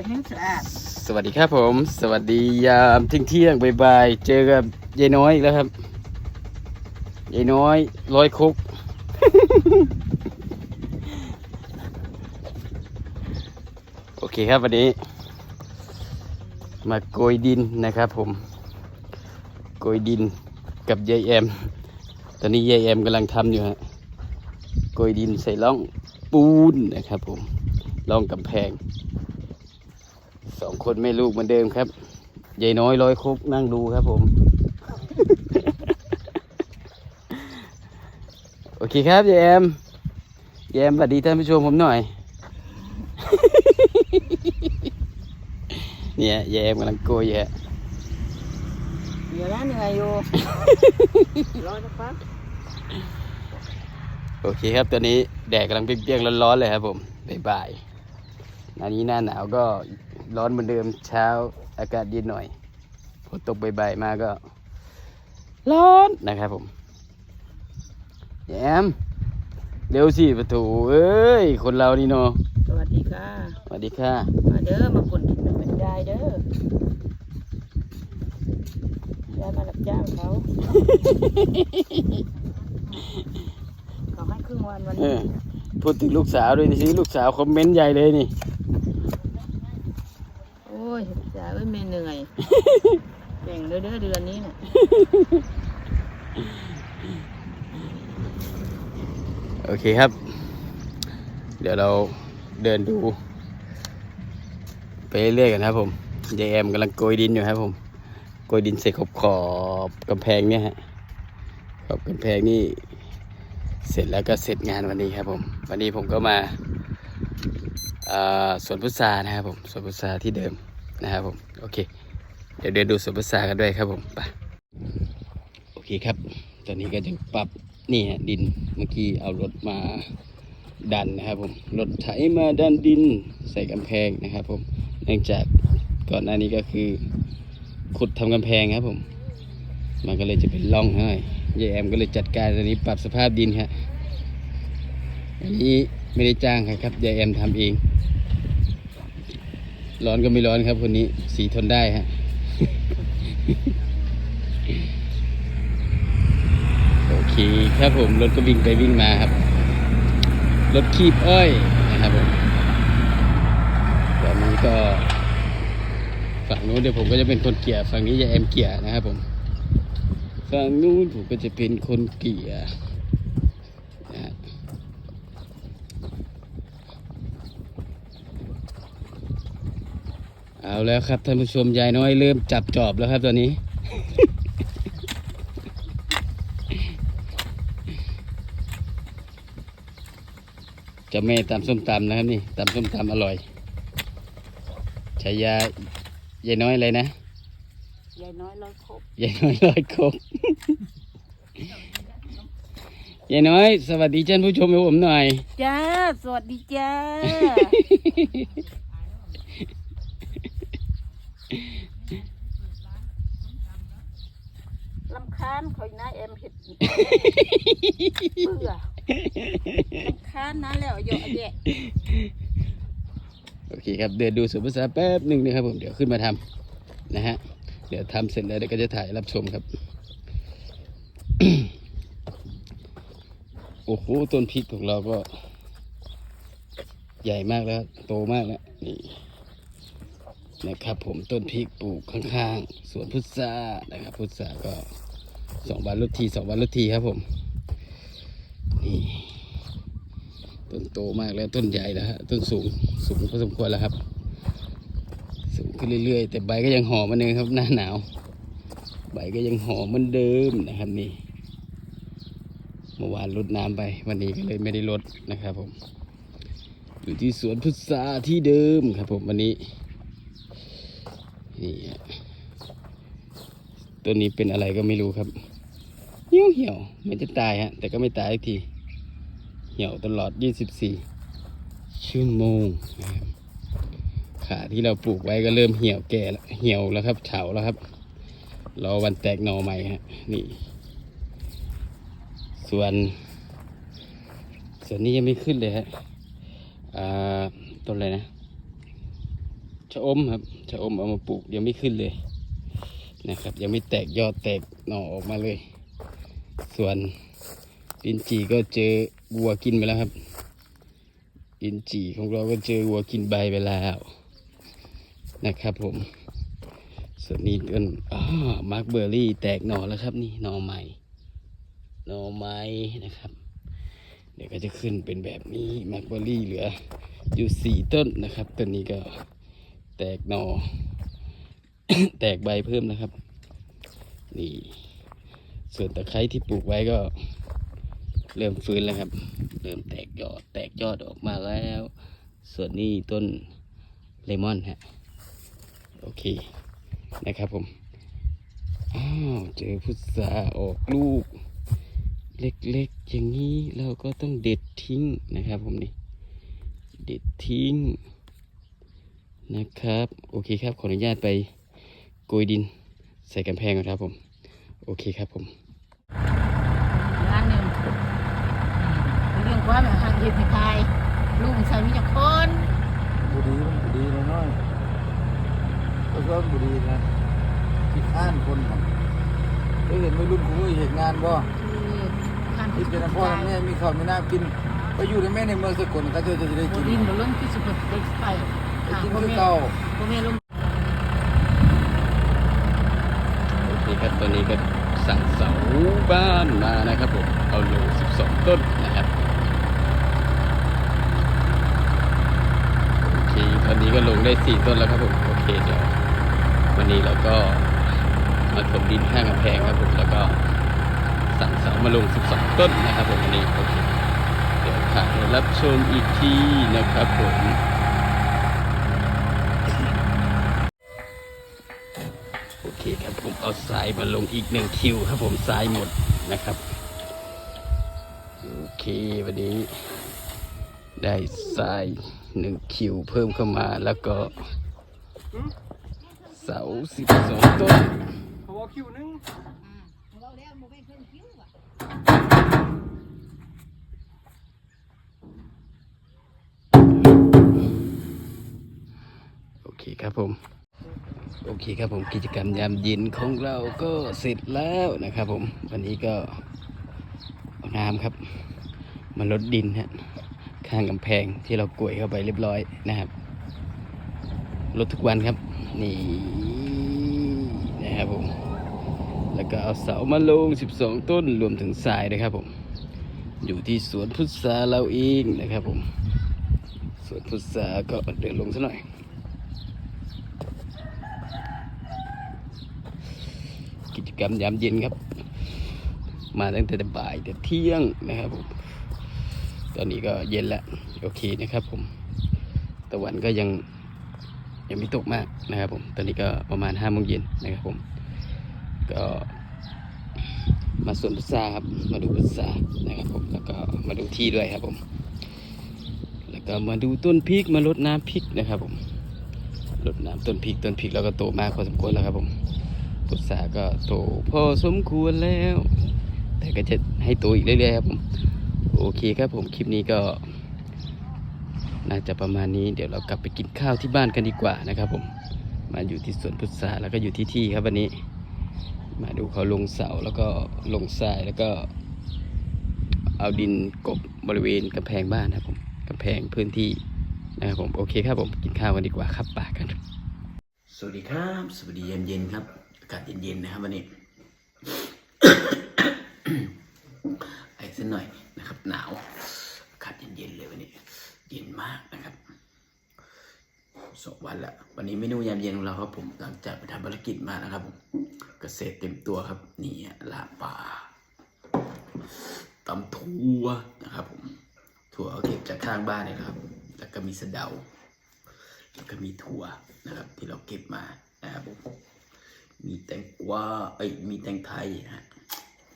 แต่แห้งสะอาดสวัสดีครับผม สวัสดียามเที่ยงเที่ยงบ่ายๆเจอกับยายน้อยอีกแล้วครับยายน้อยร้อยคุก โอเคครับวันนี้ มาโกยดินนะครับผม โกยดินกับยายแอม ตอนนี้ยายแอมกำลังทำอยู่ฮะโกยดินใส่ร่องปูนนะครับผมร่องกำแพง สองคนแม่ลูกเหมือนเดิมครับยายน้อยร้อยคุกนั่งดูครับผม โอเคครับยายแอมยายแอมสวัสดีท่านผู้ชมผมหน่อย เนี่ยยายแอมกำลังโกยอยู่ฮะเดี๋ยวนะเหนื่อยอยู่รอสักพักโอเคครับตอนนี้แดดกำลังเปรี้ยงๆร้อนๆเลยครับผมบ่ายๆอันนี้หน้าหนาวก็ ร้อนเหมือนเดิมเช้าอากาศเย็นหน่อยฝนตกบ่ายๆมาก็ ร้อนนะครับผมแยมเร็วสิประตูเอ้ย คนเรานี่เนาะสวัสดีค่ะ สวัสดีค่ะ มาเด้อมาปนดินน้ำเป็นยายเด้อยายมารับจ้างเขา เขาให้ครึ่งวันวันเอนี้ อพูดถึงลูกสาวด้วยนี่สิลูกสาวคอมเมนต์ใหญ่เลยนี่โอ้ ยจ่ายไว้ไม่เหนื่อยเก่งเด้อเด้อเดือนนี้เนี่ยโอเคครับ เดี๋ยวเราเดินดู ไปเรื่อยๆกันครับผมยายแอมกำลังโกยดินอยู่ครับผมโกยดินใส่ขอบขอบๆกำแพงเนี่ยฮะขอบกำแพงนี่เสร็จแล้วก็เสร็จงานวันนี้ครับผม วันนี้ผมก็มาอ่าสวนพุทรานะครับผมสวนพุทราที่เดิม นะครับผมโอเค เดี๋ยวเดินดูสวนพุทรากันด้วยครับผมไปโอเคครับ ตอนนี้ก็จะปรับนี่ฮะดินเมื่อกี้เอารถมาดันนะครับผมรถไถมาดันดินใส่กำแพงนะครับผมเนื่องจากก่อนหน้านี้ก็คือขุดทำกำแพงครับผม มันก็เลยจะเป็นร่องให้ยายแอมก็เลยจัดการตอนนี้ปรับสภาพดินฮะอันนี้ไม่ได้จ้างใครครับยายแอมทำเอง ร้อนก็ไม่ร้อนครับคนนี้ สีทนได้ฮะโอเคครับผมรถก็วิ่งไปวิ่งมาครับ รถคีบอ้อยนะครับผมแบบนี้ก็ฝั่งนู้นเดี๋ยวผมก็จะเป็นคนเกี่ยร์ฝั่งนี้จะแอมเกี่ยร์นะครับผมฝั่งนู้นผมก็จะเป็นคนเกี่ยร์นะฮะ เอาแล้วครับท่านผู้ชมยายน้อยเริ่มจับจอบแล้วครับตอนนี้เจะแม่ตำส้มตำนะครับนี่ตำส้มตำอร่อยฉายายายน้อยอะไรนะยายน้อยร้อยครบยายน้อยร้อยครบยายน้อย สวัสดีท่านผู้ชมให้ผมหน่อย จ้า สวัสดีจ้า ลำคาญคอยนะเอ็มเห็ดเบื่อลำคาญนะแล้วเยอะแยะโอเคครับเดินดูสุภาษาแป๊บหนึ่งนะครับผมเดี๋ยวขึ้นมาทำนะฮะเดี๋ยวทำเสร็จแล้วเดี๋ยวก็จะถ่ายรับชมครับ โอ้โหต้นพริกของเราก็ ใหญ่มากแล้วโตมากแล้วนี่ นะครับ ผมต้นพริกปลูกข้างๆสวนพุทรานะครับ พุทราก็สองวันลุทีสองวันลุทีครับผมนี่ต้นโตมากแล้วต้นใหญ่แล้วฮะต้นสูงสูงพอสมควรแล้วครับ สูงขึ้นเรื่อยๆ แต่ใบก็ยังหอมเหมันเดิมครับ หน้าหนาว ใบก็ยังหอมเหมันเดิมนะครับนี่เมื่อวานรดน้ำไป วันนี้ก็เลยไม่ได้รดนะครับผม อยู่ที่สวนพุทราที่เดิมครับผมวันนี้ นี่ต้นนี้เป็นอะไรก็ไม่รู้ครับ เหี่ยวเหี่ยวไม่จะตายฮะ แต่ก็ไม่ตายที เหี่ยวตลอด 24 ชั่วโมงนะครับขาที่เราปลูกไว้ก็เริ่มเหี่ยวแก่แล้วเหี่ยวแล้วครับเฉาแล้วครับรอวันแตกหน่อใหม่ฮะนี่ ส่วน ส่วนนี้ยังไม่ขึ้นเลยฮะอ่าต้นอะไรนะ ชะอมครับชะอมเอามาปลูกยังไม่ขึ้นเลยนะครับ ยังไม่แตกยอดแตกหน่อออกมาเลย ส่วนลินจีก็เจอวัวกินไปแล้วครับลินจีของเราก็เจอวัวกินใบไปแล้วนะครับผมส่วนนี้ต้นมาร์คเบอร์รี่แตกหน่อแล้วครับนี่หน่อใหม่หน่อไม้นะครับ เดี๋ยวก็จะขึ้นเป็นแบบนี้มาร์คเบอร์รี่เหลืออยู่สี่ต้นนะครับต้นนี้ก็ แตกหน่อ แตกใบเพิ่มนะครับ นี่ ส่วนตะไคร้ที่ปลูกไว้ก็ เริ่มฟื้นแล้วครับ เริ่มแตกยอด แตกยอดออกมาแล้ว ส่วนนี้ต้นเลมอนฮะ โอเค นะครับผม อ้าว เจอพุทราออกลูก เล็กๆ อย่างนี้เราก็ต้องเด็ดทิ้งนะครับผมนี่ เด็ดทิ้ง นะครับ โอเคครับ ขออนุญาตไปโกยดินใส่กำแพงก่อนครับผม โอเคครับผมงานหนึ่งเรื่องว่าแบบหางเห็ดในไทยลุงใส่มีจักคนบุรีมันบุรีน้อยๆก็ชอบบุรีนะที่ข้านคนครับได้เห็นวัยรุ่นกูเห็นงานบ่คือการที่เป็นพ่อแม่มีข้าวมีน้ำกินไปอยู่ในแม่ในเมืองสกลเขาจะจะได้บกินดินบลงที่สุดเด็กไปไป หากินพ่อคือแม่เก่าพ่อแม่ลุงโอเคครับตอนนี้ก็สั่งเสาบ้านมานะครับผมเอาลง12 ต้นนะครับโอเคตอนนี้ก็ลงได้ 4 ต้นแล้วครับผมโอเคเดี๋ยววันนี้เราก็มาถมดินข้างกำแพงครับผมแล้วก็สั่งเสามาลง 12 ต้นนะครับผมวันนี้โอเคเดี๋ยวถ่ายรับชมอีกทีนะครับผม โอเคครับผม เอาทรายมาลงอีกหนึ่งคิวครับผมทรายหมดนะครับ โอเควันนี้ ได้ทรายหนึ่งคิวเพิ่มเข้ามาแล้วก็ เสาสิบสองต้นเขาบอกคิวนึงโอเคครับผม โอเคครับผมกิจกรรมยามเย็นของเราก็เสร็จแล้วนะครับผมวันนี้ก็น้ำครับมาลดดินฮะข้างกำแพงที่เรากลวยเข้าไปเรียบร้อยนะครับลดทุกวันครับ นี่นะครับผมแล้วก็เอาเสามาลง 12 ต้นรวมถึงทรายนะครับผมอยู่ที่สวนพุทราเราเองนะครับผมสวนพุทราก็เดินลงซะหน่อย กรรมยามเย็นครับ มาตั้งแต่บ่ายแต่เที่ยงนะครับผมตอนนี้ก็เย็นแล้วโอเคนะครับผมตะวันก็ยังยังไม่ตกมากนะครับผมตอนนี้ก็ประมาณห้าโมงเย็นนะครับผมก็มาสวนพุทราครับมาดูพุทรานะครับผมแล้วก็มาดูที่ด้วยครับผม แล้วก็มาดูต้นพริกมารดน้ำพริกนะครับผมรดน้ำต้นพริกต้นพริกแล้วก็โตมากพอสมควรแล้วครับผม พุทราก็โตพอสมควรแล้ว แต่ก็จะให้โตอีกเรื่อยๆครับผมโอเคครับผมคลิปนี้ก็ น่าจะประมาณนี้เดี๋ยวเรากลับไปกินข้าวที่บ้านกันดีกว่านะครับผมมาอยู่ที่สวนพุทราแล้วก็อยู่ที่ที่ครับวันนี้ มาดูเขาลงเสาแล้วก็ลงทรายแล้วก็ เอาดินกบบริเวณกำแพงบ้านนะครับผมกำแพงพื้นที่นะครับผมโอเคครับผมกินข้าวกันดีกว่าครับปากกัน สวัสดีครับ สวัสดีเย็นๆครับากาศเย็นๆนะครับวันนี้ไอ้สักหน่อยนะครับ หนาวอากาศเย็นๆเลยวันนี้ เย็นมากนะครับสองวันละวันนี้เมนูยามเย็นของเราครับผมหลังจากไปทำภารกิจมานะครับผมเกษตรเต็มตัวครับ นี่ฮะลาบปลาตำถั่วนะครับผมถั่วเอาเก็บจากข้างบ้านเนี่ยนะครับ แล้วก็มีสะเดาแล้วก็มีถั่วนะครับ ที่เราเก็บมานะครับผม มีแตงกวาเอ้ยมีแตงไทยฮะ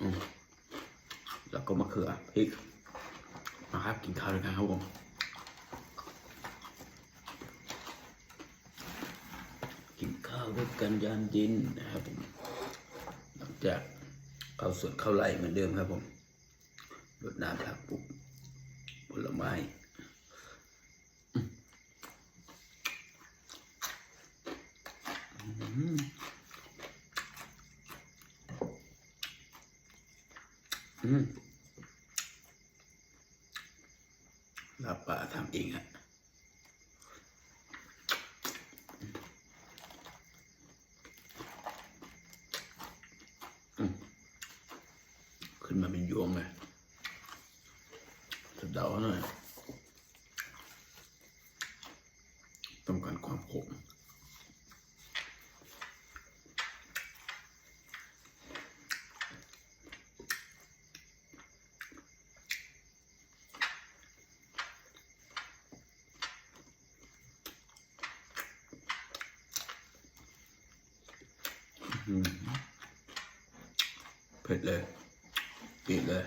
อืมแล้วก็มะเขือพริกนะครับกินข้าวด้วยกันครับผมกินข้าวด้วยกันยามเย็นนะครับผมหลังจากเข้าสวนเข้าไร่เหมือนเดิมครับผมรดน้ำผักปลูกผลไม้อมอืม ลาบป่าทำเองอะอืมขึ้นมาเป็นยวงเลยจะเดาหน่อย ต้องการความขมอืม เผ็ดเลยติดเลย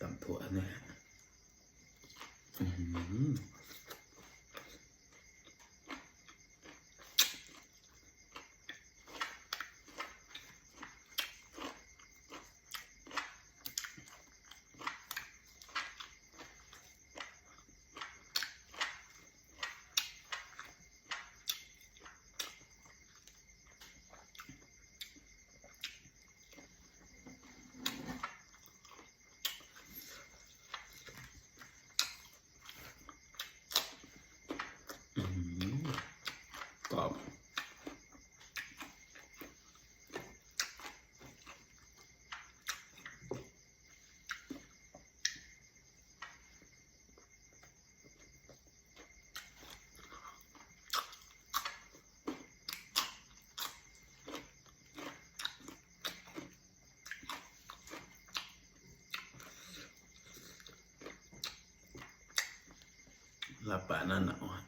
ตำถั่วเนี่ยอื้อหืออื้อหือกรอบ ลาบป่าหนั่นหนาวอะ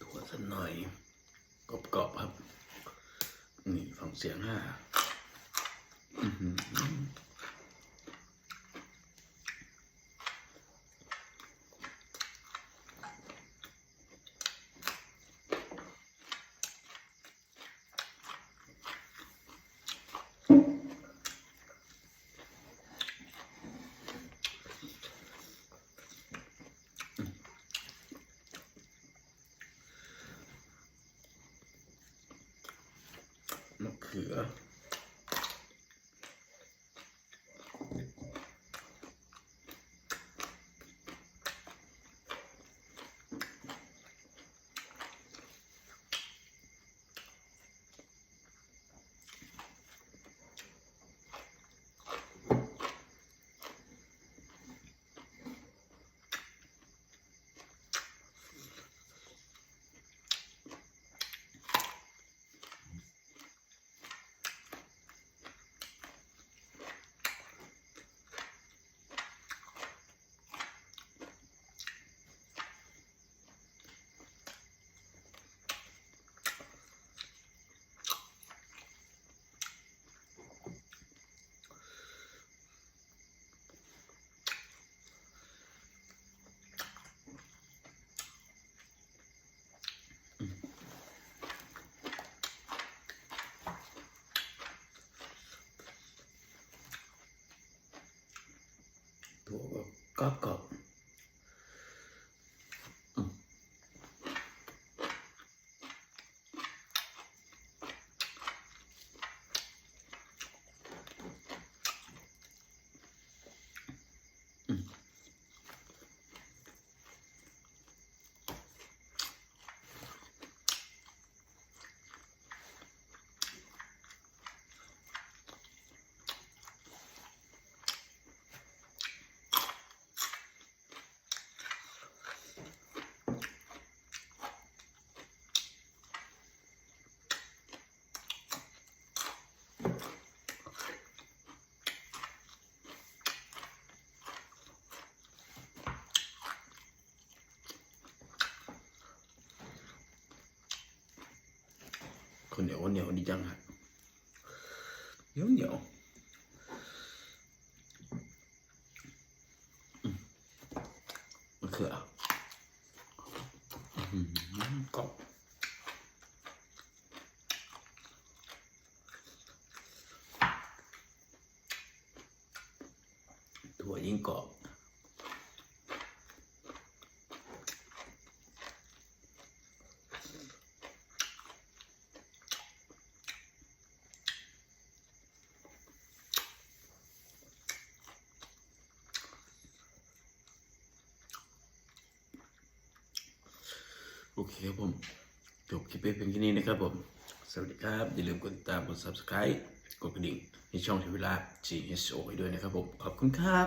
ถั่วสั กหน่อยกรอบๆครับ นี่ฟังเสียงห้า อื้ ว คนเหนียวคนเหนียวดีจังครับเหนียวเหนียวอืมมะเขืออื้อหือกรอบถั่วยิ่งกรอบ โอ เคครับผมจบคลิปไปเพียงแค่นี้นะครับผม สวัสดีครับ อย่าลืมกดติดตามกด subscribe กดกระดิ่งในช่องทีวีลา GSO ด้วยนะครับผม ขอบคุณครับ